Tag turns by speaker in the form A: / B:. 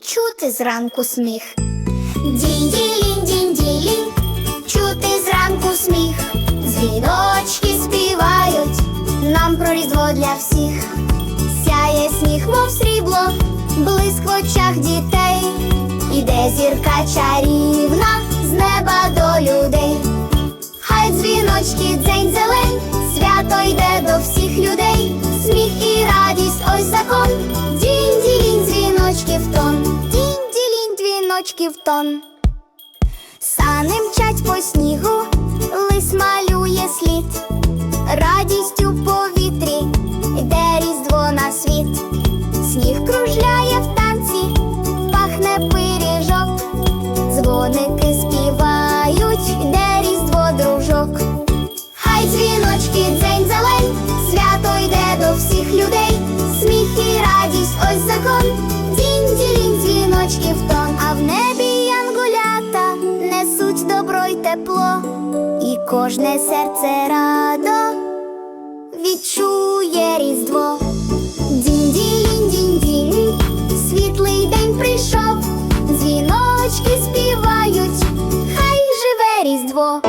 A: чути зранку сміх. Дінь-ділінь, дінь-ділінь, чути зранку сміх. Дзвіночки співають нам про різдво для всіх. Сяє сніг, мов срібло, блиск в очах дітей. Іде зірка чарівна з неба до ділінь, дзвіночки в тон. Сани мчать по снігу, лис малює слід. Радість у повітрі, йде різдво на світ. Сніг кружляє в танці, пахне пиріжок. Дзвоники співають, йде різдво дружок. Хай дзвіночки дзень зелень, свято йде до всіх людей. Добро й тепло, і кожне серце радо відчує різдво. Дінь ділінь, дінь дінь, світлий день прийшов, дзвіночки співають, хай живе різдво.